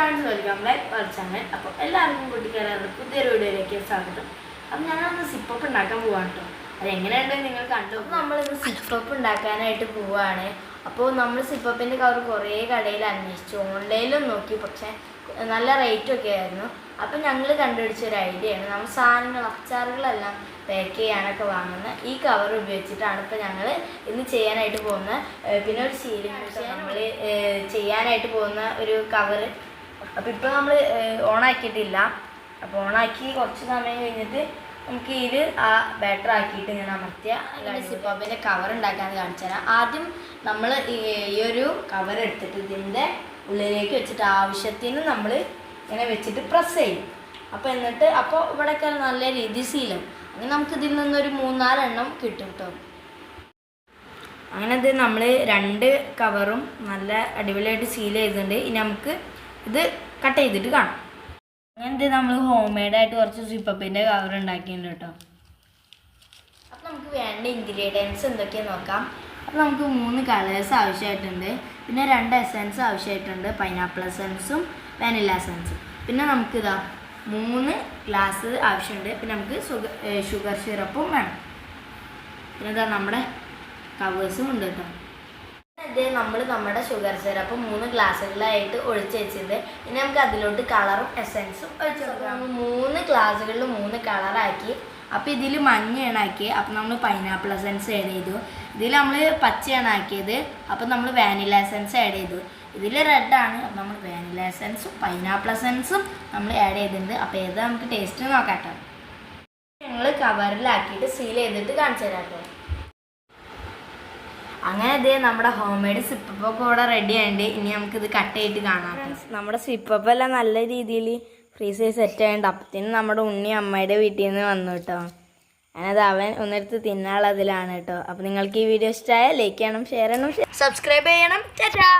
Friends ചോദിക്കാം life channel അപ്പോൾ എല്ലാവർക്കും കൂട്ടിക്കയറാറ് പുതിയൊരു വീഡിയോയിലേക്ക് സ്വാഗതം. അപ്പം ഞാനൊന്ന് സിപ്പപ്പ് ഉണ്ടാക്കാൻ പോവാണ് കേട്ടോ അതെങ്ങനെയുണ്ട് നിങ്ങൾ കണ്ടു നമ്മളിന്ന് സിപ്പപ്പ് ഉണ്ടാക്കാനായിട്ട് പോവാണ്. അപ്പോൾ നമ്മൾ സിപ്പപ്പിന്റെ കവർ കുറേ കടയിൽ അന്വേഷിച്ചു. ഓൺലൈനിലും നോക്കി. പക്ഷേ നല്ല റേറ്റ് ഒക്കെ ആയിരുന്നു. അപ്പം ഞങ്ങൾ കണ്ടുപിടിച്ച ഒരു ഐഡിയ ആണ്. നമ്മൾ സാധനങ്ങൾ അച്ചാറുകളെല്ലാം പാക്ക് ചെയ്യാനൊക്കെ വാങ്ങുന്ന ഈ കവർ ഉപയോഗിച്ചിട്ടാണ് ഇപ്പോൾ ഞങ്ങൾ ഇന്ന് ചെയ്യാനായിട്ട് പോകുന്ന പിന്നെ ഒരു ശീലം. നമ്മൾ ചെയ്യാനായിട്ട് പോകുന്ന ഒരു കവർ അപ്പോൾ ഇപ്പോൾ നമ്മൾ ഓണാക്കിയിട്ടില്ല. അപ്പോൾ ഓണാക്കി കുറച്ച് സമയം കഴിഞ്ഞിട്ട് നമുക്ക് ഇതിൽ ആ ബാറ്റർ ആക്കിയിട്ട് ഇങ്ങനെ അമർത്തിയ സിപ്പപ്പിന്റെ കവർ ഉണ്ടാക്കാൻ കാണിച്ചു തരാം ആദ്യം നമ്മൾ ഈ ഒരു കവർ എടുത്തിട്ട് ഇതിന്റെ ഉള്ളിലേക്ക് വെച്ചിട്ട് ആവശ്യത്തിന് നമ്മൾ ഇങ്ങനെ വെച്ചിട്ട് പ്രസ് ചെയ്യും. അപ്പോൾ എന്നിട്ട് അപ്പോൾ ഇവിടെയൊക്കെ നല്ല രീതി സീലും അങ്ങനെ നമുക്ക് ഇതിൽ നിന്നൊരു മൂന്നാലെണ്ണം കിട്ടും കേട്ടോ അങ്ങനെ ഇത് നമ്മൾ രണ്ട് കവറും നല്ല അടിപൊളിയായിട്ട് സീൽ ചെയ്തിട്ടുണ്ട്. ഇനി നമുക്ക് ഇത് കട്ട് ചെയ്തിട്ട് കാണാം. അങ്ങനെ ഇത് നമ്മൾ ഹോം മെയ്ഡായിട്ട് കുറച്ച് സിപ്പപ്പിന്റെ കവർ ഉണ്ടാക്കിയിട്ടുണ്ട് കേട്ടോ. അപ്പം നമുക്ക് വേണ്ട ഇൻഗ്രീഡിയൻസ് എന്തൊക്കെയാണെന്ന് നോക്കാം. അപ്പോൾ നമുക്ക് മൂന്ന് കളേഴ്സ് ആവശ്യമായിട്ടുണ്ട്. പിന്നെ രണ്ട് എസൻസ് ആവശ്യമായിട്ടുണ്ട്. പൈനാപ്പിൾ എസൻസും വാനില എസൻസും പിന്നെ നമുക്കിതാ മൂന്ന് ഗ്ലാസ് ആവശ്യമുണ്ട്. പിന്നെ നമുക്ക് ഷുഗർ ഷുഗർ സിറപ്പും വേണം. പിന്നെ ഇതാ നമ്മുടെ കവേഴ്സും ഉണ്ട് കേട്ടോ. ഇത് നമ്മൾ നമ്മുടെ ഷുഗർ സിറപ്പ് മൂന്ന് ഗ്ലാസ്സുകളായിട്ട് ഒഴിച്ച് വെച്ചത് ഇനി നമുക്ക് അതിലോട്ട് കളറും എസൻസും ഒഴിച്ച് കൊടുക്കാം. മൂന്ന് ഗ്ലാസ്സുകളിൽ മൂന്ന് കളറാക്കി അപ്പോൾ ഇതിൽ മഞ്ഞ ആക്കിയത് അപ്പോൾ നമ്മൾ പൈനാപ്പിൾ എസൻസ് ആഡ് ചെയ്തു. ഇതിൽ നമ്മൾ പച്ചയാണ് ആക്കിയത്. അപ്പോൾ നമ്മൾ വാനില എസൻസ് ആഡ് ചെയ്തു. ഇതിൽ റെഡാണ് അപ്പോൾ നമ്മൾ വാനില എസൻസും പൈനാപ്പിൾ എസൻസും നമ്മൾ ആഡ് ചെയ്തിട്ടുണ്ട്. അപ്പോൾ ഏതാ നമുക്ക് ടേസ്റ്റ് നോക്കാട്ടോ ഞങ്ങൾ കവറിലാക്കിയിട്ട് സീൽ ചെയ്തിട്ട് കാണിച്ചു തരാം കേട്ടോ. അങ്ങനെ ഇതേ നമ്മുടെ ഹോം മെയ്ഡ് സിപ്പപ്പൊക്കെ ഇവിടെ റെഡി ആയിട്ട് ഇനി നമുക്ക് ഇത് കട്ട്. ചെയ്തിട്ട് കാണാം നമ്മുടെ സിപ്പപ്പ് എല്ലാം നല്ല രീതിയിൽ ഫ്രീസ് ചെയ്ത് സെറ്റ് ആയതുകൊണ്ട് അപ്പത്തിന് നമ്മുടെ ഉണ്ണി അമ്മയുടെ വീട്ടിൽ നിന്ന് വന്നു കേട്ടോ. ഞാനത് അവൻ ഒന്നെടുത്ത് തിന്നാനുള്ളതിലാണ് കേട്ടോ. അപ്പം നിങ്ങൾക്ക് ഈ വീഡിയോ ഇഷ്ടമായ ലൈക്ക് ചെയ്യണം ഷെയർ ചെയ്യണം സബ്സ്ക്രൈബ് ചെയ്യണം. ചേച്ചാ